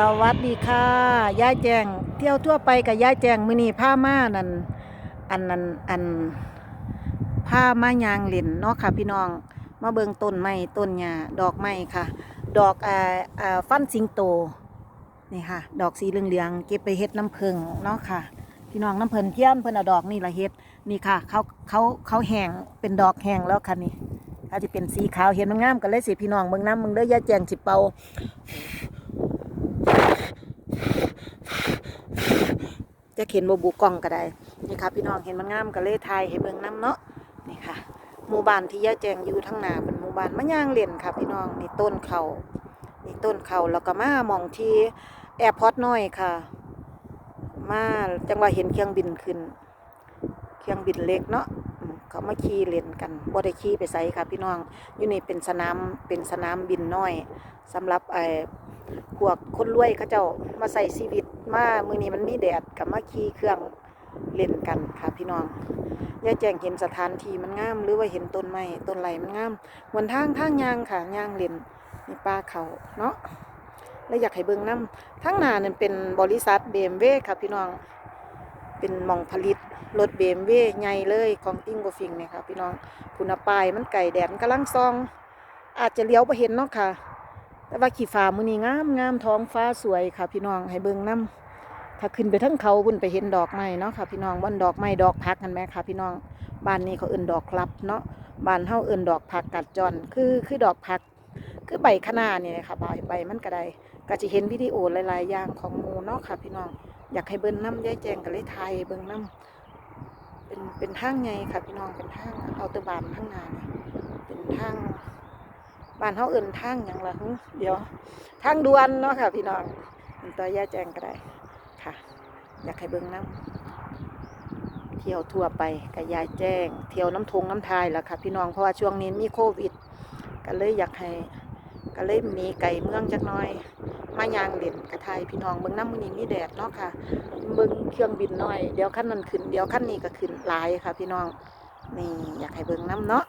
สวัสดีค่ะยายแจงเที่ยวทั่วไปกับยายแจงมือนีผ้ามานั่นอันนั้นอันผ้ามายางเล่นเนาะค่ะ พี่น้องมาเบิงต้นไม้ต้นหญ้าดอกไม้ค่ะ ดอกอ่าอ่าฟันสิงโตนี่ค่ะ ดอกสีเหลืองๆเก็บไปเฮ็ดน้ำผึ้งเนาะค่ะ พี่น้องน้ำเพิ่นเทียมเพิ่นเอาดอกนี่ละเฮ็ดนี่ค่ะเขาเขาเขาแห้งเป็นดอกแห้งแล้วค่ะนี่ถ้าจะเป็นสีขาวเห็นมันงามกันเลยสิพี่น้องเบิ่งน้ำมึงเด้อยายแจงสิเป่า จะเข็นโบบุกล้องก็ได้นี่ค่ะ พี่น้องเห็นมันงามก็เลยทายให้เบิ่งน้ำเนาะนี่ค่ะหมู่บ้านที่ย่าแจงอยู่ทั้งหนาเป็นหมู่บ้านมะย่างเล่นค่ะ พี่น้องนี่ต้นเขานี่ต้นเขาแล้วก็มามองที่แอร์พอร์ตน้อยค่ะ มาจังหวะเห็นเครื่องบินขึ้น เครื่องบินเล็กเนาะเขามาขี่เล่นกันบ่ได้ขี่ไปไสค่ะ พี่น้องอยู่นี่เป็นสนามเป็นสนามบินน้อยสำหรับไอ พวกคนรวยเขาเจ้ามาใส่ชีวิตมามือนี้มันมีแดดก็มาขี่เครื่องเล่นกันค่ะพี่น้องยาแจ้งเห็นสถานที่มันงาม หรือว่าเห็นต้นไม้ต้นไหลมันงามหนทางทางยางค่ะยางเล่นในป่าเขาเนาะแล้วอยากให้เบิ่งน้ำทางหน้านั่นเป็นบริษัท BMW ค่ะพี่น้องเป็นมองผลิตรถ BMW ใหญ่เลยของติ้งโกฟิงเนี่ยค่ะพี่น้องคุณปายมันไก่แดดมันกำลังซอง อาจจะเลี้ยวไปเห็นเนาะค่ะ แต่ว่าขี่ฟ้ามือนี้งามงามท้องฟ้าสวยค่ะพี่น้องให้เบิ่งน้ำถ้าขึ้นไปทั้งเขาบุญไปเห็นดอกไม้เนาะค่ะพี่น้องบนดอกไม้ดอกพักกันไหมค่ะพี่น้องบ้านนี้เขาเอื่นดอกครับเนาะบ้านเฮาเอื่นดอกผักกัดจอนคือคือดอกผัก คือใบคะน้าเนี่ยค่ะใบใบมันก็ได้ก็จะเห็นวิดีโอหลายๆอย่างของหมูเนาะค่ะพี่น้องอยากให้เบิ่งน้ำยายแจงก็เลยทยเบิ่งน้ำเป็นเป็นทางไงค่ะพี่น้องเป็นทางเอาตะบานทางนาเนี่ยเป็นทาง บ้านเฮาเอิ้นทางหยังล่ะเดี๋ยวทางด่วนเนาะค่ะ พี่น้องตัวยายแจงก็ได้ค่ะ อยากให้เบิ่งน้ำเที่ยวทั่วไปกับยายแจ้ง เที่ยวน้ำทงน้ำทายแหละค่ะ พี่น้องเพราะว่าช่วงนี้มีโควิด ก็เลยอยากให้ก็เลยหนีไก่เมืองจักน่อย มายางเล่นกระไทยพี่น้องเบิ่งน้ำมือนี้มีแดดเนาะค่ะ เบิ่งเครื่องบินน้อย เดี๋ยวขั้นนั้นขึ้น เดี๋ยวขั้นนี้ก็ขึ้นหลายค่ะ พี่น้องนี่อยากให้เบิ่งน้ำเนาะ